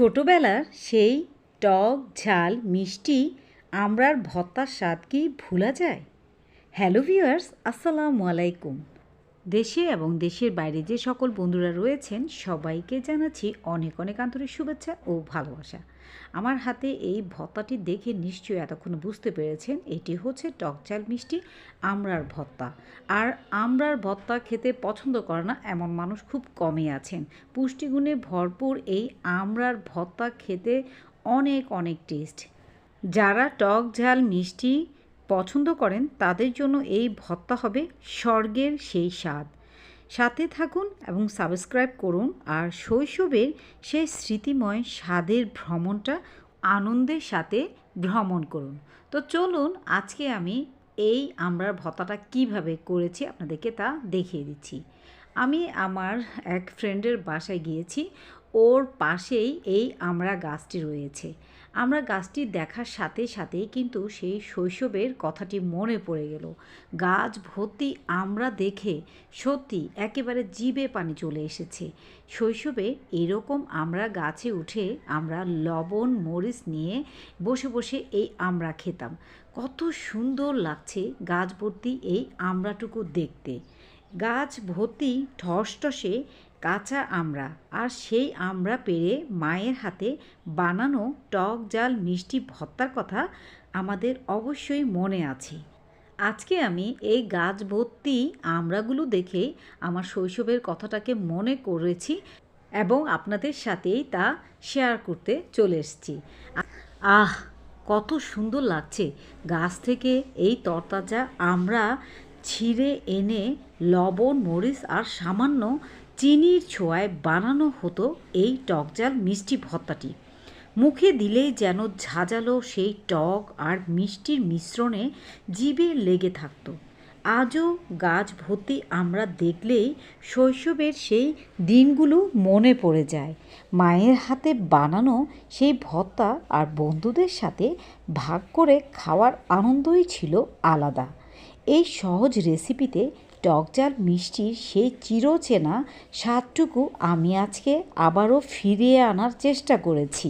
ছোটোবেলার সেই টক, ঝাল, মিষ্টি আমরার ভর্তার স্বাদ কি ভোলা যায়? হ্যালো ভিউয়ার্স আসসালামু আলাইকুম। দেশে এবং দেশের বাইরে যে সকল বন্ধুরা রয়েছেন, সবাইকে জানাচ্ছি অনেক অনেক আন্তরিক শুভেচ্ছা ও ভালোবাসা। আমার হাতে এই ভত্তাটি দেখে নিশ্চয়ই এতক্ষণ বুঝতে পেরেছেন, এটি হচ্ছে টক ঝাল মিষ্টি আমড়ার ভত্তা। আর আমড়ার ভত্তা খেতে পছন্দ করে না, এমন মানুষ খুব কমই আছেন। পুষ্টিগুণে ভরপুর এই আমড়ার ভত্তা খেতে অনেক অনেক টেস্ট। যারা টক ঝাল মিষ্টি পছন্দ করেন, তাদের জন্য এই ভত্তা হবে স্বর্গের সেই স্বাদ। সাথে থাকুন এবং সাবস্ক্রাইব করুন আর শৈশবের সেই স্মৃতিময় স্বাদের ভ্রমণটা আনন্দের সাথে ভ্রমণ করুন। তো চলুন আজকে আমি এই আমরার ভত্তাটা কীভাবে করেছি আপনাদেরকে তা দেখিয়ে দিচ্ছি। আমি আমার এক ফ্রেন্ডের বাসায় গিয়েছি, ওর পাশেই এই আমড়া গাছটি রয়েছে। আমরা গাছটি দেখার সাথে সাথেই কিন্তু সেই শৈশবের কথাটি মনে পড়ে গেল। গাছ ভর্তি আমরা দেখে সত্যি একেবারে জীবে পানি চলে এসেছে। শৈশবে এরকম আমরা গাছে উঠে আমরা লবণ, মরিচ নিয়ে বসে বসে এই আমরা খেতাম। কত সুন্দর লাগছে গাছ ভর্তি এই আমরাটুকু দেখতে। গাছ ভর্তি ঠসঠসে কাঁচা আমড়া, আর সেই আমড়া পেরে মায়ের হাতে বানানো টক জাল মিষ্টি ভত্তার কথা আমাদের অবশ্যই মনে আছে। আজকে আমি এই গাছ ভর্তি আমড়াগুলো দেখে আমার শৈশবের কথাটাকে মনে করেছি এবং আপনাদের সাথেই তা শেয়ার করতে চলে এসেছি। আহ, কত সুন্দর লাগছে গাছ থেকে এই তরতাজা আমরা ছিঁড়ে এনে লবণ, মরিচ আর সামান্য চিনির ছোঁয়ায় বানানো হতো এই টকজাল মিষ্টি ভর্তাটি। মুখে দিলেই যেন ঝাঁঝালো সেই টক আর মিষ্টির মিশ্রণে জিভে লেগে থাকতো। আজও গাছ ভর্তি আমরা দেখলেই শৈশবের সেই দিনগুলো মনে পড়ে যায়। মায়ের হাতে বানানো সেই ভর্তা আর বন্ধুদের সাথে ভাগ করে খাওয়ার আনন্দই ছিল আলাদা। এই সহজ রেসিপিতে টকজাল মিষ্টির সেই চিরচেনা স্বাদটুকু আমি আজকে আবারও ফিরিয়ে আনার চেষ্টা করেছি।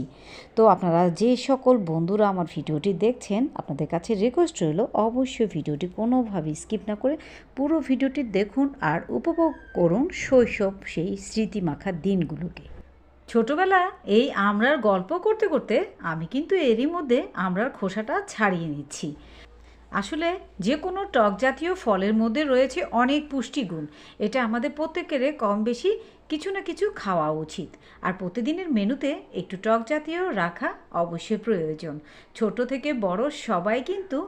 তো আপনারা যে সকল বন্ধুরা আমার ভিডিওটি দেখছেন, আপনাদের কাছে রিকোয়েস্ট রইল, অবশ্যই ভিডিওটি কোনোভাবেই স্কিপ না করে পুরো ভিডিওটি দেখুন আর উপভোগ করুন শৈশব সেই স্মৃতিমাখা দিনগুলোকে। ছোটবেলা এই আমরার গল্প করতে করতে আমি কিন্তু এরই মধ্যে আমরার খোসাটা ছাড়িয়ে নিচ্ছি। আসলে যে কোনো টক জাতীয় ফলের মধ্যে রয়েছে অনেক পুষ্টিগুণ। এটা আমাদের প্রত্যেকের কম বেশি কিছু না কিছু খাওয়া উচিত। আর প্রতিদিনের মেনুতে একটু টক জাতীয় রাখা অবশ্যই প্রয়োজন। ছোট থেকে বড় সবাই কিন্তু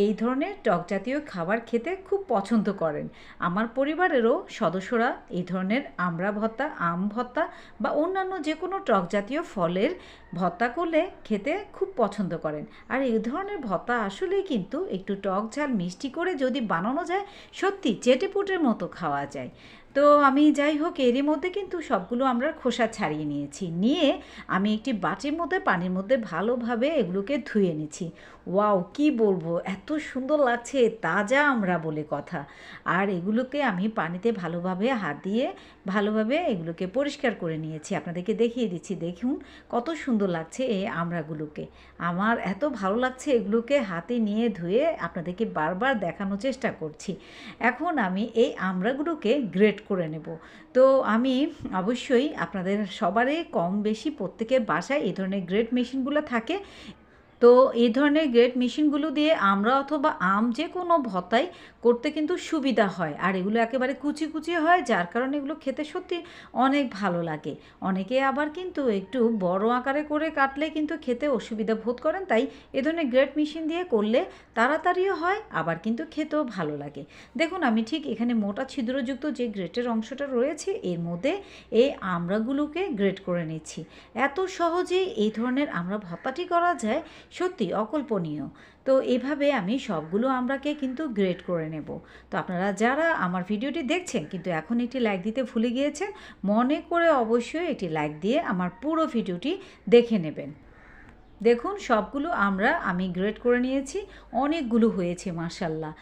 এই ধরনের টক জাতীয় খাবার খেতে খুব পছন্দ করেন। আমার পরিবারেরও সদস্যরা এই ধরনের আমড়া ভত্তা আম ভত্তা বা অন্যান্য যে কোনো টক জাতীয় ফলের ভত্তা করলে খেতে খুব পছন্দ করেন। আর এই ধরনের ভত্তা আসলেই কিন্তু একটু টক ঝাল মিষ্টি করে যদি বানানো যায়, সত্যি চেটেপুটের মতো খাওয়া যায়। তো আমি যাই হোক, এরই মধ্যে কিন্তু সবগুলো আমরা খোসা ছাড়িয়ে নিয়েছি। নিয়ে আমি একটি বাটির মধ্যে, পানির মধ্যে ভালোভাবে এগুলোকে ধুয়ে নিচ্ছি। ওয়াও, কি বলব, এত সুন্দর লাগছে, তাজা আমরা বলে কথা। আর এগুলোকে আমি পানিতে ভালোভাবে হাত দিয়ে ভালোভাবে এগুলোকে পরিষ্কার করে নিয়েছি। আপনাদেরকে দেখিয়ে দিচ্ছি। দেখুন, কত সুন্দর লাগছে এই আমড়াগুলোকে। আমার এত ভালো লাগছে এগুলোকে হাতে নিয়ে ধুয়ে আপনাদেরকে বারবার দেখানোর চেষ্টা করছি। এখন আমি এই আমড়াগুলোকে গ্রেড করে নেব। তো আমি অবশ্যই আপনাদের সবারই কম বেশি প্রত্যেকের বাসায় এই ধরনের গ্রেড মেশিনগুলো থাকে। তো এই ধরনের গ্রেট মেশিনগুলো দিয়ে আমরা অথবা আম যে কোনো ভর্তাই করতে কিন্তু সুবিধা হয়। আর এগুলো একেবারে কুচি কুচি হয়, যার কারণে এগুলো খেতে সত্যি অনেক ভালো লাগে। অনেকে আবার কিন্তু একটু বড় আকারে করে কাটলে কিন্তু খেতে অসুবিধা বোধ করেন, তাই এ ধরনের গ্রেট মেশিন দিয়ে করলে তাড়াতাড়িও হয়, আবার কিন্তু খেতেও ভালো লাগে। দেখুন, আমি ঠিক এখানে মোটা ছিদ্রযুক্ত যে গ্রেটের অংশটা রয়েছে, এর মধ্যে এই আমড়াগুলোকে গ্রেট করে নিচ্ছি। এত সহজেই এই ধরনের আমরা ভর্তাটি করা যায় সত্যি অকল্পনীয়। তো এভাবে আমি সবগুলো আমরাকে কিন্তু গ্রেড করে নেব। তো আপনারা যারা আমার ভিডিওটি দেখছেন, কিন্তু এখন একটি লাইক দিতে ভুলে গিয়েছেন, মনে করে অবশ্যই এটি লাইক দিয়ে আমার পুরো ভিডিওটি দেখে নেবেন। দেখুন, সবগুলো আমরা আমি গ্রেড করে নিয়েছি, অনেকগুলো হয়েছে মাসাল্লাহ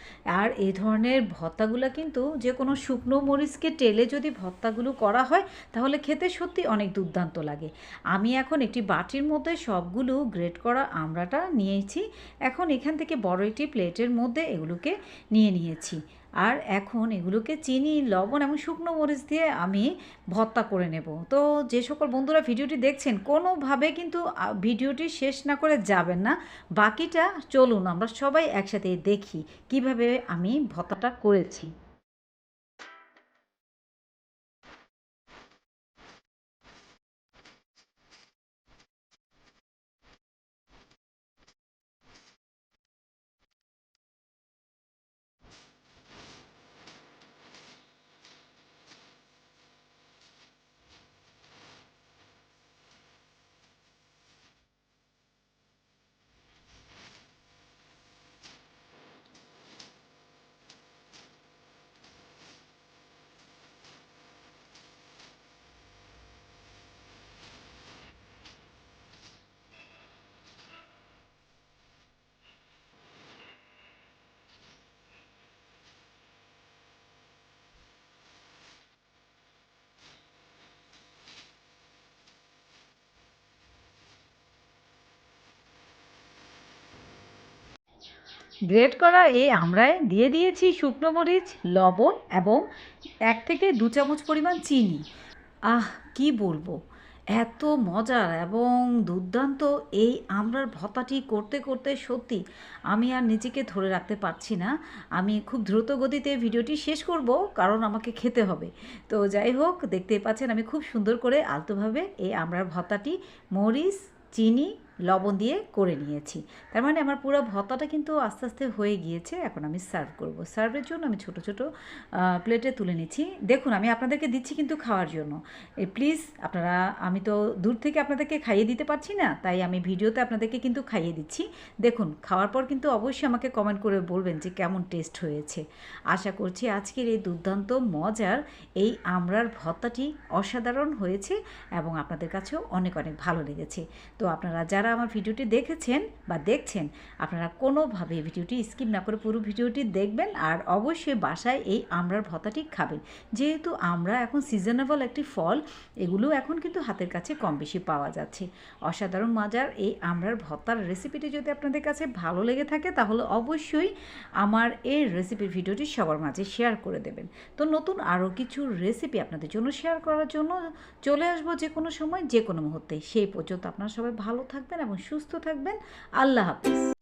আর এই ধরনের ভর্তাগুলো কিন্তু যে কোনো শুকনো মরিচকে টেলে যদি ভর্তাগুলো করা হয়, তাহলে খেতে সত্যি অনেক দুর্দান্ত লাগে। আমি এখন একটি বাটির মধ্যে সবগুলো গ্রেড করা আমড়াটা নিয়েছি। এখন এখান থেকে বড় একটি প্লেটের মধ্যে এগুলোকে নিয়ে নিয়েছি। আর এখন এগুলোকে চিনি, লবণ এবং শুকনো মরিচ দিয়ে আমি ভর্তা করে নেব। তো যে সকল বন্ধুরা ভিডিওটি দেখছেন, কোনোভাবে কিন্তু ভিডিওটি শেষ না করে যাবেন না। বাকিটা চলুন, আমরা সবাই একসাথে দেখি কীভাবে আমি ভর্তাটা করেছি। গ্রেট করা এই আমড়ায় দিয়ে দিয়েছি শুকনো মরিচ, লবণ এবং এক থেকে দু চামচ পরিমাণ চিনি। আহ, কি বলব? এত মজার এবং দুর্দান্ত এই আমড়ার ভর্তাটি করতে করতে সত্যি আমি আর নিজেকে ধরে রাখতে পারছি না। আমি খুব দ্রুত গতিতে ভিডিওটি শেষ করব, কারণ আমাকে খেতে হবে। তো যাই হোক, দেখতেই পাচ্ছেন আমি খুব সুন্দর করে আলতোভাবে এই আমড়ার ভর্তাটি মরিচ, চিনি লবণ দিয়ে করে নিয়েছি। তার মানে আমার পুরো ভর্তাটা কিন্তু আস্তে আস্তে হয়ে গিয়েছে, এখন আমি সার্ভ করব। সার্ভের জন্য আমি ছোট ছোট প্লেটে তুলে নিচ্ছি। দেখুন, আমি আপনাদেরকে দিচ্ছি কিন্তু খাওয়ার জন্য। প্লিজ আপনারা, আমি তো দূর থেকে আপনাদেরকে খাইয়ে দিতে পারছি না, তাই আমি ভিডিওতে আপনাদেরকে কিন্তু খাইয়ে দিচ্ছি। দেখুন, খাওয়ার পর কিন্তু অবশ্যই আমাকে কমেন্ট করে বলবেন যে কেমন টেস্ট হয়েছে। আশা করছি আজকের এই দুর্দান্ত মজার এই আমড়ার ভর্তাটি অসাধারণ হয়েছে এবং আপনাদের কাছেও অনেক অনেক ভালো লেগেছে। তো আপনারা যারা আমার ভিডিওটি দেখেছেন বা দেখছেন, আপনারা কোনোভাবে ভিডিওটি স্কিপ না করে পুরো ভিডিওটি দেখবেন আর অবশ্যই বাসায় এই আমড়ার ভর্তাটি খাবেন। যেহেতু আমরা এখন সিজনেবল একটি ফল, এগুলো এখন কিন্তু হাতের কাছে কম বেশি পাওয়া যাচ্ছে। অসাধারণ মজার এই আমড়ার ভর্তার রেসিপিটি যদি আপনাদের কাছে ভালো লেগে থাকে, তাহলে অবশ্যই আমার এই রেসিপির ভিডিওটি সবার মাঝে শেয়ার করে দেবেন। তো নতুন আরও কিছু রেসিপি আপনাদের জন্য শেয়ার করার জন্য চলে আসব যে কোনো সময় যে কোনো মুহূর্তে। সেই পর্যন্ত আপনারা সবাই ভালো থাকবেন এবং সুস্থ থাকবেন। আল্লাহ হাফিজ।